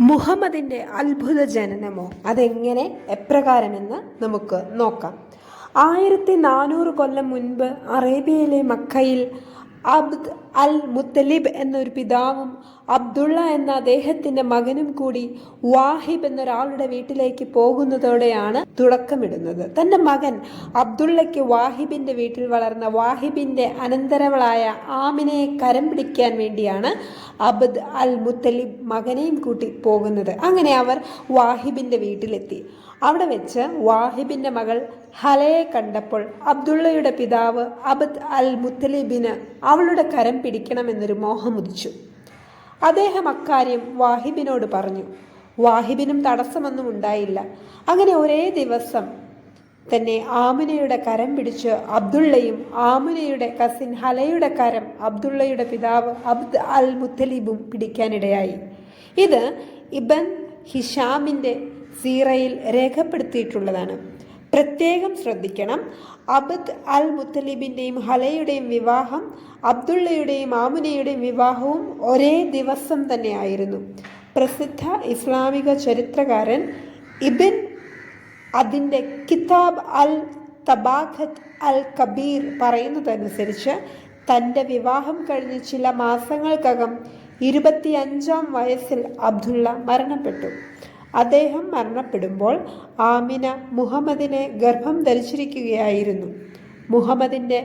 മുഹമ്മദിന്റെ അത്ഭുത ജനനമോ അതെങ്ങനെ എപ്രകാരമെന്ന് നമുക്ക് നോക്കാം. ആയിരത്തി നാനൂറ് കൊല്ലം മുൻപ് അറേബ്യയിലെ മക്കയിൽ അബ്ദ് അൽ മുത്തലിബ് എന്നൊരു പിതാവും അബ്ദുള്ള എന്ന അദ്ദേഹത്തിന്റെ മകനും കൂടി വാഹിബ് എന്നൊരാളുടെ വീട്ടിലേക്ക് പോകുന്നതോടെയാണ് തുടക്കമിടുന്നത്. തന്റെ മകൻ അബ്ദുള്ളയ്ക്ക് വാഹിബിന്റെ വീട്ടിൽ വളർന്ന വാഹിബിന്റെ അനന്തരവളായ ആമിനയെ കരം പിടിക്കാൻ വേണ്ടിയാണ് അബ്ദ് അൽ മുത്തലിബ് മകനെയും കൂട്ടി പോകുന്നത്. അങ്ങനെ അവർ വാഹിബിന്റെ വീട്ടിലെത്തി. അവിടെ വെച്ച് വാഹിബിന്റെ മകൾ ഹലയെ കണ്ടപ്പോൾ അബ്ദുള്ളയുടെ പിതാവ് അബദ് അൽ മുത്തലിബിന് അവളുടെ കരം പിടിക്കണമെന്നൊരു മോഹം ഉദിച്ചു അദ്ദേഹം അക്കാര്യം വാഹിബിനോട് പറഞ്ഞു. വാഹിബിനും തടസ്സമൊന്നും ഉണ്ടായില്ല. അങ്ങനെ ഒരേ ദിവസം തന്നെ ആമുനയുടെ കരം പിടിച്ച് അബ്ദുള്ളയും ആമുനയുടെ കസിൻ ഹലയുടെ കരം അബ്ദുള്ളയുടെ പിതാവ് അബ്ദ് അൽ മുത്തലിബും പിടിക്കാനിടയായി. ഇത് ഇബൻ ഹിഷാമിന്റെ സീറയിൽ രേഖപ്പെടുത്തിയിട്ടുള്ളതാണ്. പ്രത്യേകം ശ്രദ്ധിക്കണം. അബദ് അൽ മുത്തലിബിന്റെയും ഹലയുടെയും വിവാഹം അബ്ദുള്ളയുടെയും ആമുനയുടെയും വിവാഹവും ഒരേ ദിവസം തന്നെയായിരുന്നു. പ്രസിദ്ധ ഇസ്ലാമിക ചരിത്രകാരൻ ഇബിൻ അതിന്റെ കിതാബ് അൽ തബാഖത്ത് അൽ കബീർ പറയുന്നതനുസരിച്ച് തന്റെ വിവാഹം കഴിഞ്ഞ് ചില മാസങ്ങൾക്കകം ഇരുപത്തിയഞ്ചാം വയസ്സിൽ അബ്ദുള്ള മരണപ്പെട്ടു. അദ്ദേഹം മരണപ്പെടുമ്പോൾ ആമിന മുഹമ്മദിനെ ഗർഭം ധരിച്ചിരിക്കുകയായിരുന്നു. മുഹമ്മദിന്റെ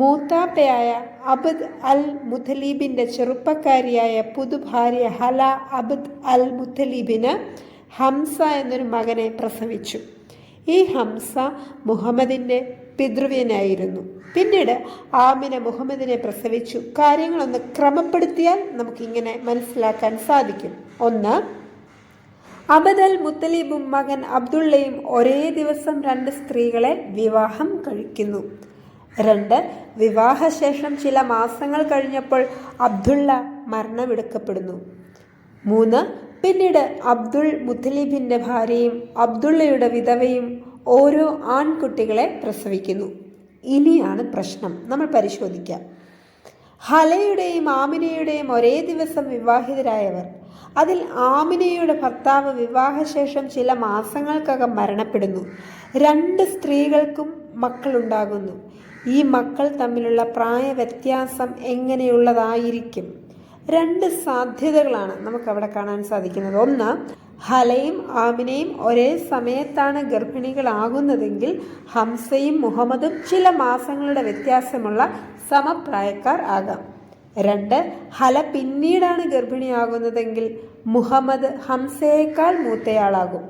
മൂത്താപ്പയായ അബദ് അൽ മുത്തലീബിന്റെ ചെറുപ്പക്കാരിയായ പുതുഭാര്യ ഹല അബദ് അൽ മുത്തലീബിന് ഹംസ എന്നൊരു മകനെ പ്രസവിച്ചു. ഈ ഹംസ മുഹമ്മദിന്റെ പിതൃവ്യനായിരുന്നു. പിന്നീട് ആമിന മുഹമ്മദിനെ പ്രസവിച്ചു. കാര്യങ്ങളൊന്ന് ക്രമപ്പെടുത്തിയാൽ നമുക്കിങ്ങനെ മനസ്സിലാക്കാൻ സാധിക്കും. ഒന്ന് അബദൽ മുത്തലീബും മകൻ അബ്ദുള്ളയും ഒരേ ദിവസം രണ്ട് സ്ത്രീകളെ വിവാഹം കഴിക്കുന്നു. രണ്ട് വിവാഹശേഷം ചില മാസങ്ങൾ കഴിഞ്ഞപ്പോൾ അബ്ദുള്ള മരണമെടുക്കപ്പെടുന്നു. മൂന്ന് പിന്നീട് അബ്ദുൾ മുത്തലീബിന്റെ ഭാര്യയും അബ്ദുള്ളയുടെ വിധവയും ഓരോ ആൺകുട്ടികളെ പ്രസവിക്കുന്നു. ഇനിയാണ് പ്രശ്നം. നമ്മൾ പരിശോധിക്കാം. ഹലയുടെയും ആമിനയുടെയും ഒരേ ദിവസം വിവാഹിതരായവർ അതിൽ ആമിനയുടെ ഭർത്താവ് വിവാഹശേഷം ചില മാസങ്ങൾക്കകം മരണപ്പെടുന്നു. രണ്ട് സ്ത്രീകൾക്കും മക്കളുണ്ടാകുന്നു. ഈ മക്കൾ തമ്മിലുള്ള പ്രായ വ്യത്യാസം എങ്ങനെയുള്ളതായിരിക്കും? രണ്ട് സാധ്യതകളാണ് നമുക്കവിടെ കാണാൻ സാധിക്കുന്നത്. ഒന്ന് ഹലയും ആമിനയും ഒരേ സമയത്താണ് ഗർഭിണികളാകുന്നതെങ്കിൽ ഹംസയും മുഹമ്മദും ചില മാസങ്ങളുടെ വ്യത്യാസമുള്ള സമപ്രായക്കാർ ആകാം. രണ്ട് ഹല പിന്നീടാണ് ഗർഭിണിയാകുന്നതെങ്കിൽ മുഹമ്മദ് ഹംസയേക്കാൾ മൂത്തയാളാകും.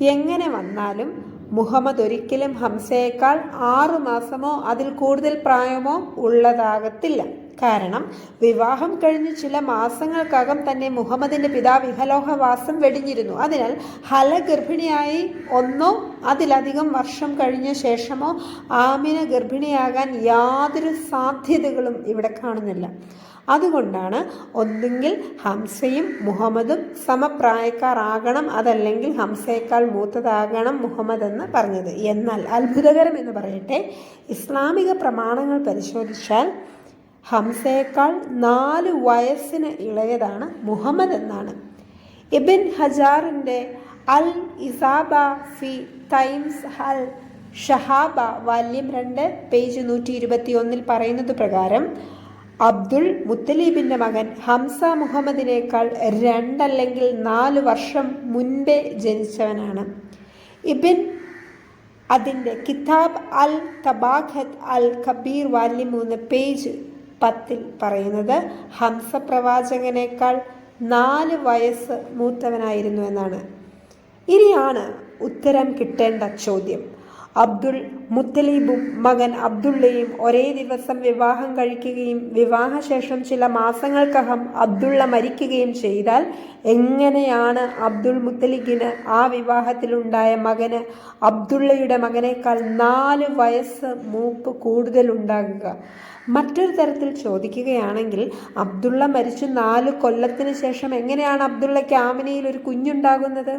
എങ്ങനെ വന്നാലും മുഹമ്മദ് ഒരിക്കലും ഹംസയേക്കാൾ ആറു മാസമോ അതിൽ കൂടുതൽ പ്രായമോ ഉള്ളതാകത്തില്ല. കാരണം വിവാഹം കഴിഞ്ഞ് ചില മാസങ്ങൾക്കകം തന്നെ മുഹമ്മദിന്റെ പിതാവ് ഇഹലോഹവാസം വെടിഞ്ഞിരുന്നു. അതിനാൽ ഹല ഗർഭിണിയായി ഒന്നോ അതിലധികം വർഷം കഴിഞ്ഞ ശേഷമോ ആമിന ഗർഭിണിയാകാൻ യാതൊരു സാധ്യതകളും ഇവിടെ കാണുന്നില്ല. അതുകൊണ്ടാണ് ഒന്നുകിൽ ഹംസയും മുഹമ്മദും സമപ്രായക്കാരാകണം അതല്ലെങ്കിൽ ഹംസയേക്കാൾ മൂത്തതാകണം മുഹമ്മദ് എന്ന് പറഞ്ഞത്. എന്നാൽ അത്ഭുതകരം എന്ന് പറയട്ടെ ഇസ്ലാമിക പ്രമാണങ്ങൾ പരിശോധിച്ചാൽ ഹംസയേക്കാൾ നാല് വയസ്സിന് ഇളയതാണ് മുഹമ്മദ് എന്നാണ്. ഇബിൻ ഹജാറിന്റെ അൽ ഇസാബ ഫി ടൈംസ് ഹൽ ഷഹാബ വാല്യം രണ്ട് പേജ് നൂറ്റി ഇരുപത്തി ഒന്നിൽ പറയുന്നത് പ്രകാരം അബ്ദുൾ മുത്തലീബിന്റെ മകൻ ഹംസ മുഹമ്മദിനേക്കാൾ രണ്ടല്ലെങ്കിൽ നാല് വർഷം മുൻപേ ജനിച്ചവനാണ്. ഇബിൻ അതിന്റെ കിതാബ് അൽ തബാഖത്ത് അൽ കബീർ വാല്യം മൂന്ന് പേജ് പത്തിൽ പറയുന്നത് ഹംസപ്രവാചകനേക്കാൾ നാല് വയസ്സ് മൂത്തവനായിരുന്നു എന്നാണ്. ഇനിയാണ് ഉത്തരം കിട്ടേണ്ട ചോദ്യം. അബ്ദുൾ മുത്തലീബും മകൻ അബ്ദുള്ളയും ഒരേ ദിവസം വിവാഹം കഴിക്കുകയും വിവാഹശേഷം ചില മാസങ്ങൾക്കകം അബ്ദുള്ള മരിക്കുകയും ചെയ്താൽ എങ്ങനെയാണ് അബ്ദുൾ മുത്തലിഖിന് ആ വിവാഹത്തിലുണ്ടായ മകന് അബ്ദുള്ളയുടെ മകനേക്കാൾ നാല് വയസ്സ് മൂപ്പ് കൂടുതലുണ്ടാകുക? മറ്റൊരു തരത്തിൽ ചോദിക്കുകയാണെങ്കിൽ അബ്ദുള്ള മരിച്ചു നാല് കൊല്ലത്തിന് ശേഷം എങ്ങനെയാണ് അബ്ദുള്ളയ്ക്ക് ആമിനയിൽ ഒരു കുഞ്ഞുണ്ടാകുന്നത്?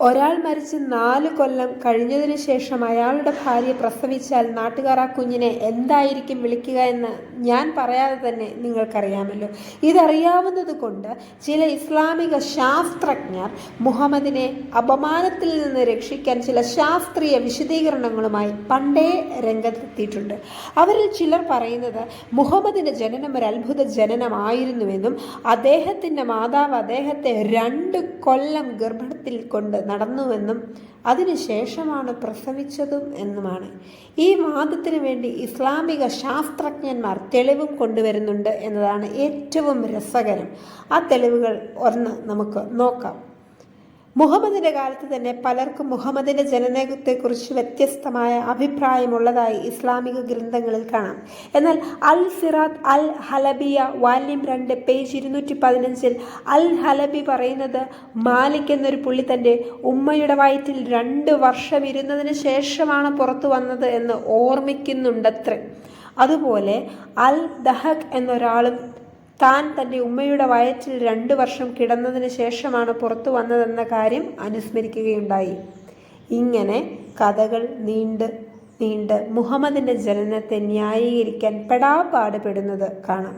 ഒരാൾ മരിച്ച് നാല് കൊല്ലം കഴിഞ്ഞതിന് ശേഷം അയാളുടെ ഭാര്യ പ്രസവിച്ചാൽ നാട്ടുകാർ ആ കുഞ്ഞിനെ എന്തായിരിക്കും വിളിക്കുക എന്ന് ഞാൻ പറയാതെ തന്നെ നിങ്ങൾക്കറിയാമല്ലോ. ഇതറിയാവുന്നത് കൊണ്ട് ചില ഇസ്ലാമിക ശാസ്ത്രജ്ഞർ മുഹമ്മദിനെ അപമാനത്തിൽ നിന്ന് രക്ഷിക്കാൻ ചില ശാസ്ത്രീയ വിശദീകരണങ്ങളുമായി പണ്ടേ രംഗത്തെത്തിയിട്ടുണ്ട്. അവരിൽ ചിലർ പറയുന്നത് മുഹമ്മദിന്റെ ജനനം ഒരു അത്ഭുത ജനനമായിരുന്നുവെന്നും അദ്ദേഹത്തിന്റെ മാതാവ് അദ്ദേഹത്തെ രണ്ട് കൊല്ലം ഗർഭത്തിൽ കൊണ്ട് നടന്നുവെന്നും അതിനുശേഷമാണ് പ്രസവിച്ചതും എന്നുമാണ്. ഈ വാദത്തിന് വേണ്ടി ഇസ്ലാമിക ശാസ്ത്രജ്ഞന്മാർ തെളിവും കൊണ്ടുവരുന്നുണ്ട് എന്നതാണ് ഏറ്റവും രസകരം. ആ തെളിവുകൾ ഒന്ന് നമുക്ക് നോക്കാം. മുഹമ്മദിന്റെ കാലത്ത് തന്നെ പലർക്കും മുഹമ്മദിന്റെ ജനനത്തെക്കുറിച്ച് വ്യത്യസ്തമായ അഭിപ്രായമുള്ളതായി ഇസ്ലാമിക ഗ്രന്ഥങ്ങളിൽ കാണാം. എന്നാൽ അൽ സിറാത്ത് അൽ ഹലബിയ വാല്യം രണ്ട് പേജ് ഇരുന്നൂറ്റി പതിനഞ്ചിൽ അൽ ഹലബി പറയുന്നത് മാലിക് എന്നൊരു പുള്ളി തന്റെ ഉമ്മയുടെ വയറ്റിൽ രണ്ട് വർഷം ഇരുന്നതിന് ശേഷമാണ് പുറത്തു വന്നത് എന്ന് ഓർമ്മിക്കുന്നുണ്ടത്രേ. അതുപോലെ അൽ ദഹക് എന്നൊരാളും താൻ തന്റെ ഉമ്മയുടെ വയറ്റിൽ രണ്ടു വർഷം കിടന്നതിന് ശേഷമാണ് പുറത്തു വന്നതെന്ന കാര്യം അനുസ്മരിക്കുകയുണ്ടായി. ഇങ്ങനെ കഥകൾ നീണ്ട് നീണ്ട് മുഹമ്മദിന്റെ ജനനത്തെ ന്യായീകരിക്കാൻ പെടാപ്പാട് പെടുന്നത് കാണാം.